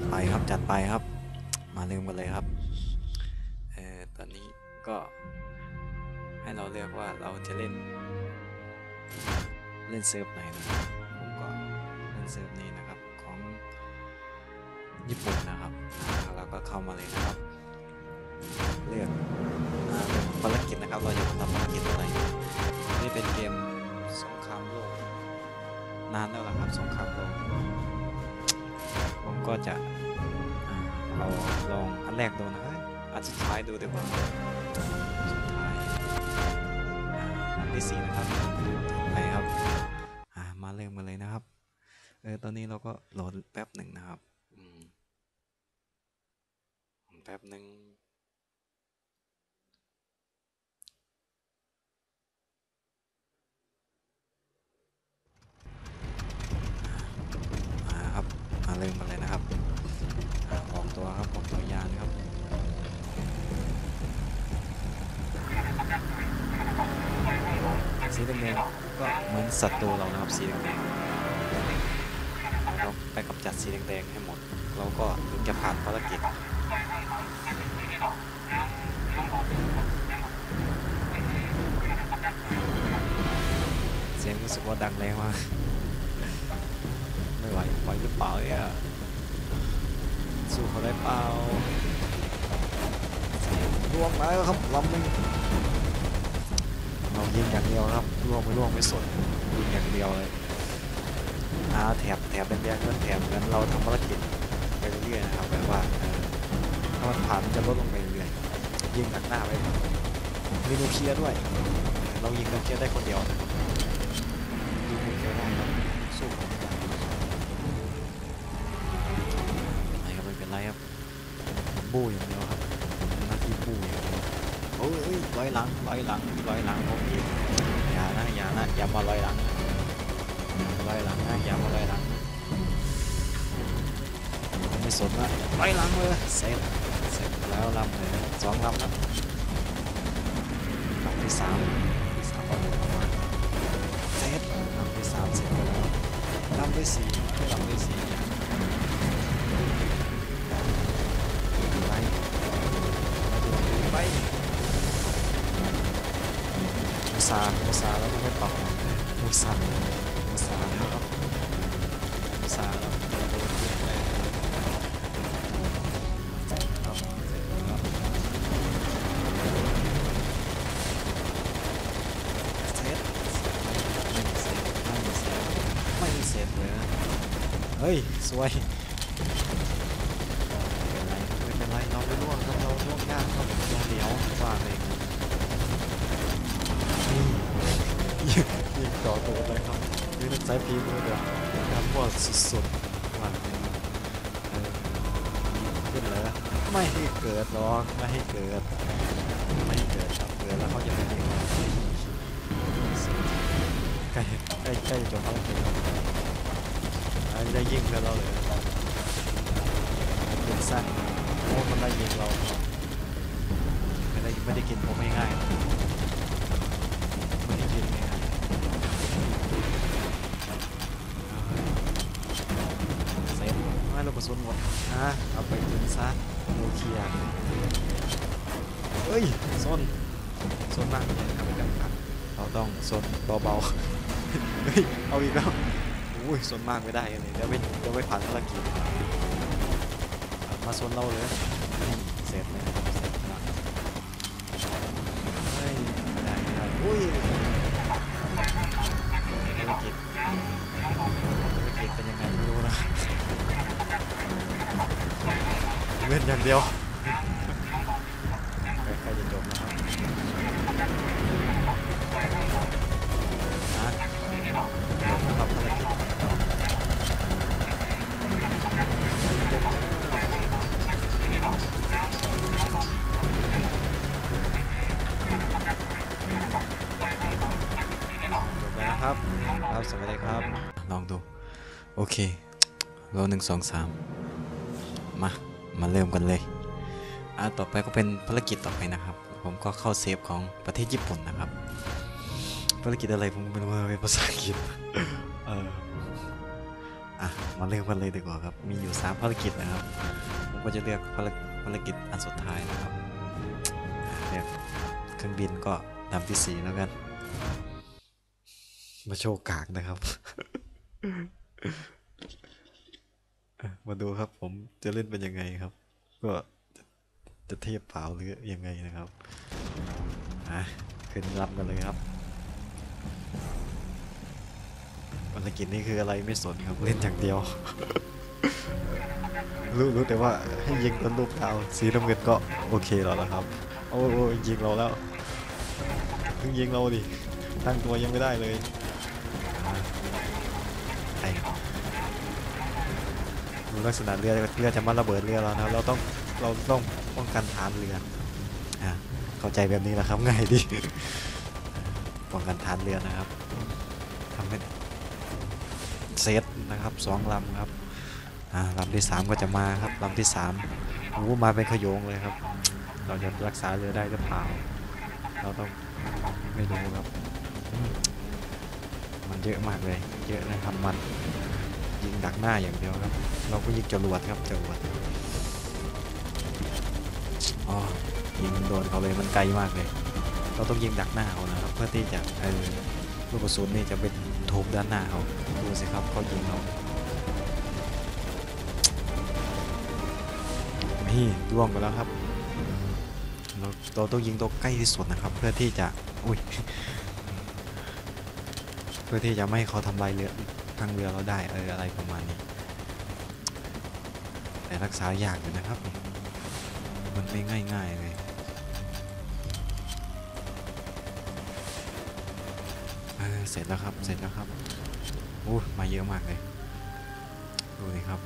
ดไปครับจัดไปครับ มาเริ่มกันเลยครับเออตอนนี้ก็ให้เราเลือกว่าเราจะเล่น เล่นเซิร์ฟไหนนะครับผมก็เล่นเซิร์ฟนี้นะครับของญี่ปุ่นนะครับแล้วก็เข้ามาเลยนะครับ เลือกภารกิจนะครับเราจะทำภารกิจอะไรนี่เป็นเกมสงครามโลกนานแล้วล่ะครับสงครามโลก ก็จะเอาลองอันแรกดูนะเอ้ยอันสุดท้ายดูดีกว่าสุดท้ายอันที่สี่นะครับไปครับมาเริ่มกันเลยนะครับเออตอนนี้เราก็โหลดแป๊บหนึ่งนะครับแป๊บหนึ่งมาครับมาเริ่มกันเลย ตัวครับออกตัวยานครับ สีแดงๆก็เหมือนศัตรูเรานะครับสีแดงๆเราไปกำจัดสีแดงๆให้หมด เราก็ถึงจะผ่านภารกิจเสียงรู้สึกว่าดังแรงมากไม่ไหวไหวหรือเปล่าเนี่ย สู้เขาได้เปล่าล่วงแล้วครับลำหนึ่งเรายิงอย่างเดียวครับล่วงไม่ล่วงไม่สนยิงอย่างเดียวเลยอาแถบแถบแดงๆก็แถบเหมือนเราทำภารกิจไปเรื่อยๆนะครับแบบว่าถ้ามันผ่านมันจะลดลงไปเรื่อยๆยิงตัดหน้าไปมีนิวเคลียร์ด้วย เรายิงนิวเคลียร์ได้คนเดียวยิงนิวเคลียร์ได้ครับ บูอย่างเดียวครับหน้าที่บูอย่างเดียวโอ้ยเอ้ยลอยหลังลอยหลังลอยหลังผมอีกอย่านะอย่านะอย่ามาลอยหลังนะลอยหลังนะอย่ามาลอยหลังไม่สนละลอยหลังเลยเสร็จเสร็จแล้วลำเลยสองลำแล้วลำที่สามที่สามก็ประมาณเสร็จลำที่สามเสร็จไปแล้วลำที่สี่ไม่ลำที่สี่อย่าง ไปไปมุ ซามุซาแล้วก็ไม่ตอบมุซามุซาแล้วครับมุซาแล้วโดนโดนยิงไปครับเสร็จไม่ ยิงยิงต่อตัวเลยครับยืนใช้พีมือเดียวครับว่าสุดๆว่าเลยเออขึ้นเลยนะไม่ให้เกิดหรอกไม่ให้เกิด ไม่ให้เกิดครับเกิดแล้วเขาจะไม่ยิงเราใกล้ใกล้ใกล้จะจบแล้วอ่าได้ยิงแล้วเราเลยครับยิงสั้นโอ้มันไล่ยิงเราไม่ได้ไม่ได้กินผมไม่ง่ายหรอกไม่ได้กินง่ายๆเซฟไม่เรากระสุนหมดนะเอาไปยิงซะโนเคียเฮ้ยซนซนมากเลยครับกันครับเราต้องซนเบาๆเฮ้ยเอาอีกแล้วอุ้ยซนมากไม่ได้เลยเดี๋ยวไม่เดี๋ยวไม่ผ่านภารกิจมาโซนเราเลยเสร็จเลยเสร็จละเฮ้ยไม่ได้ไม่ได้อุ้ยธุรกิจ เล่นอย่างเดียวใกล้ๆจะจบแล้วครับนะจบแล้วครับภารกิจจบแล้วนะครับครับสวัสดีครับ ลองดู โอเคโลหนึ่งสองสามมา มาเริ่มกันเลยอ่าต่อไปก็เป็นภารกิจต่อไปนะครับ ผมก็เข้าเซฟของประเทศญี่ปุ่นนะครับ ภารกิจอะไรผมไม่รู้เป็นภาษาอังกฤษเอออะมาเลือกกันเลยดีกว่าครับ มีอยู่ 3 ภารกิจนะครับ ผมก็จะเลือกภารภารกิจอันสุดท้ายนะครับเลือกเครื่องบินก็ลำที่ 4 แล้วกัน มาโชว์กากนะครับ มาดูครับผมจะเล่นเป็นยังไงครับ ก็จะจะเทียบเปล่าหรือยังไงนะครับอะขึ้นลำกันเลยครับภารกิจนี้คืออะไรไม่สนครับเล่นอย่างเดียว รู้รู้แต่ว่าให้ยิงต้นลูกดาวสีน้ำเงินก็โอเคแล้วนะครับโอ้ยโอ้ยยิงเราแล้วเพิ่งยิงเราดิตั้งตัวยังไม่ได้เลยอะไอ้ ดูลักษณะเรือเรือจะมาระเบิดเรือเรานะเราต้องเราต้องป้องกันฐานเรืออะเข้าใจแบบนี้แหละครับง่ายดีป้องกันฐานเรือนะครับทำให้เซตนะครับสองลำครับอ่าลำที่3ก็จะมาครับลำที่3โอ้มาเป็นขยงเลยครับ เราจะรักษาเรือได้หรือเปล่าเราต้องไม่รู้ครับ มันเยอะมากเลย เยอะนะครับมัน ยิงดักหน้าอย่างเดียวครับ เราก็ยิงจรวดครับจรวดอ๋อยิงโดนเขาเลยมันไกลมากเลย เราต้องยิงดักหน้าเขานะครับเพื่อที่จะเออลูกกระสุนนี่จะไปถูกด้านหน้าเขาดูสิครับเขายิงเรานี่ร่วงไปแล้วครับเราเราต้องยิงตัวใกล้ที่สุดนะครับ เพื่อที่จะอุ้ย พื่อที่จะไม่ให้เขาทำลายเรือทางเรือเราได้เอออะไรประมาณนี้ แต่รักษายากอยู่นะครับ มันไม่ง่ายๆเลยเออเสร็จแล้วครับเสร็จแล้วครับโอ้มาเยอะมากเลย ดูนี่ครับ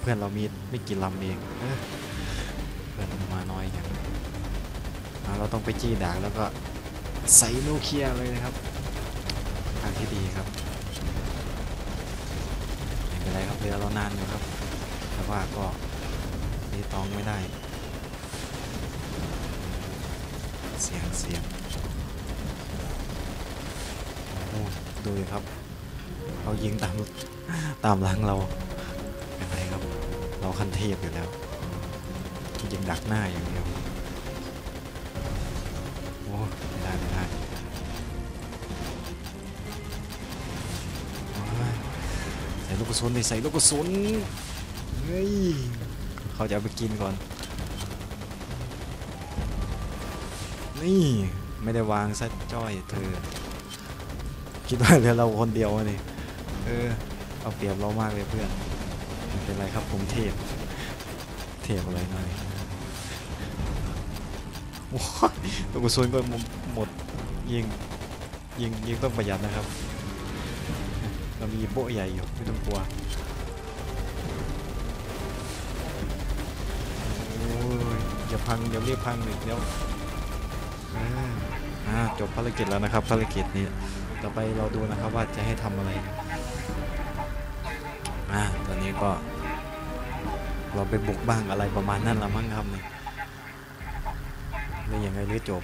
เพื่อนเรามีไม่กี่ลำเองเอเพื่อนมาน้อยอย่างเราต้องไปจี้ด่างแล้วก็ใส่โนเคียเลยนะครับ ที่ดีครับไม่เป็นไรครับเรือเรานานอยู่ครับ แต่ว่าก็ตีตองไม่ได้ เสียงเสียงโอ้ดูดิครับเขายิงตามตามหลังเราเป็นไรครับ เราคันเทพอยู่แล้วยิงดักหน้าอย่างเดียวโอ้ไม่ได้ไม่ได้ ส่ลูกกระสุนดิใส่ลูกกระสุนเฮ้ยเขาจะเอาไปกินก่อน นี่ไม่ได้วางซะจ้อยเธอ คิดว่าเหลือเราคนเดียวอะนี่เออเอาเปรียบเรามากเลยเพื่อนไม่เป็นไรครับผมเทพเทพอะไรหน่อยโอ้ยลูกกระสุนก็หมดหมดยิงยิงยิงต้องประหยัดนะครับ เรามีโบใหญ่อยู่ไม่ต้องกลัวโอ้ยอย่าพังเดี๋ยวรีบพังเลยเดี๋ยวอ่าจบภารกิจแล้วนะครับภารกิจนี้ต่อไปเราดูนะครับว่าจะให้ทำอะไรอ่าตอนนี้ก็ เราไปบุกบ้างอะไรประมาณนั้นละมั้งครับเนี่ยหรือยังไงหรือจบ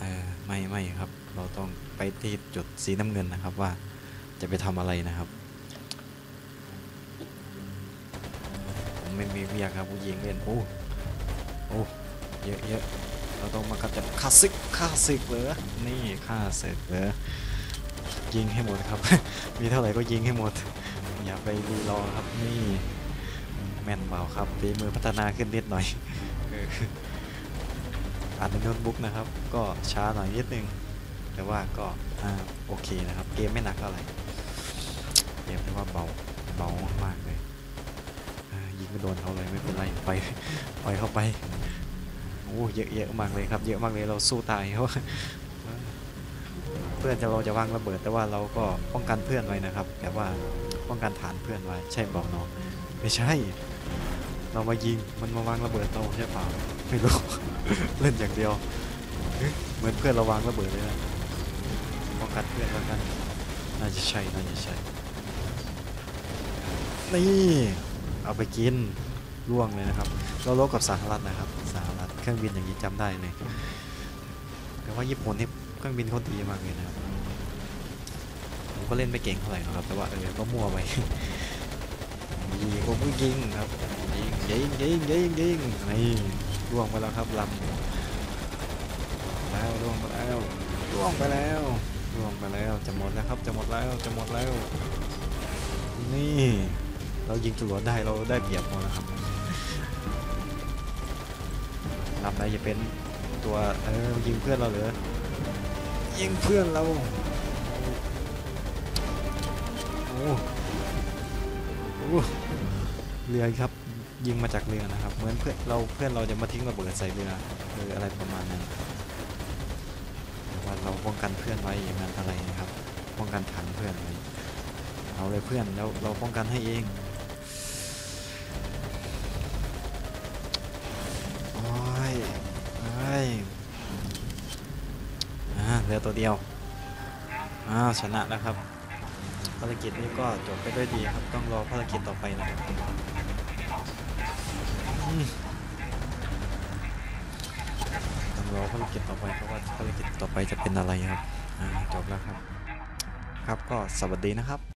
เออไม่ไม่ครับ เราต้อง ไปที่จุดสีน้ำเงินนะครับว่าจะไปทำอะไรนะครับ ผมไม่มีเวียกครับผู้หญิงเล่นโอ้โอ้เยอะเยอะเราต้องมากำจัดคาสิกคาสิกเหรอนี่คลาสสิกเหรอยิงให้หมดครับ มีเท่าไหร่ก็ยิงให้หมด อย่าไปรีรอครับนี่แม่นเบาครับฝีมือพัฒนาขึ้นนิดหน่อยอออ่านในโน้ตบุ๊กนะครับ ก็ช้าหน่อยนิดนึง แต่ว่าก็โอเคนะครับ เกมไม่หนักเท่าไหร่เกมเรียกว่าเบาเบามากเลยยิงไม่โดนเขาเลยไม่เป็นไรไปปล่อยเข้าไปโอ้เยอะเยอะมากเลยครับ เยอะมากเลยเราสู้ตายเขาเพื่อนจะเราจะวางระเบิด แต่ว่าเราก็ป้องกันเพื่อนไว้นะครับ แต่ว่าป้องกันฐานเพื่อนไว้ใช่บอกน้องไม่ใช่ เรามายิงมันมาวางระเบิดเราใช่เปล่าไม่รู้เล่นอย่างเดียวเหมือนเพื่อนเราวางระเบิดเลยนะ กันเพื่อนแล้วกัน น่าจะใช่ น่าจะใช่ นี่ เอาไปกินล่วงเลยนะครับ เราลบกับสหรัฐนะครับ สหรัฐ เครื่องบินอย่างนี้จำได้เลย แต่ว่าญี่ปุ่นนี่เครื่องบินเขาดีมากเลยนะครับ ผมก็เล่นไม่เก่งเท่าไหร่หรอกครับ แต่ว่าเออ ก็มั่วไปยิงผมก็ยิงครับยิงยิงยิงยิงยิงนี่ล่วงไปแล้วครับลำแล้วล่วงไปแล้วล่วงไปแล้วล่วงไปแล้ว จะหมดแล้วครับจะหมดแล้วจะหมดแล้ว นี่ เรายิงจรวดได้เราได้เปรียบหมดนะครับลำไหนจะเป็นตัวเออยิงเพื่อนเราเหรอยิงเพื่อนเราโอ้โหเรือครับยิงมาจากเรือนะครับ เหมือนเพื่อนเราเพื่อนเราจะมาทิ้งระเบิดใส่เรือหรืออะไรประมาณนั้น เราป้องกันเพื่อนไว้อย่างนั้นอะไรนะครับ ป้องกันถังเพื่อนไว้เอาเลยเพื่อนแล้วเราป้องกันให้เองโอ้ยโอ้ยอ่าเหลือตัวเดียวอ้าวชนะแล้วครับภารกิจนี้ก็จบไปด้วยดีครับต้องรอภารกิจต่อไปนะครับอืมต้อง รอภารกิจต่อไปเพราะว่าภารกิจต่อไปจะเป็นอะไรครับจบแล้วครับ ครับก็สวัสดีนะครับ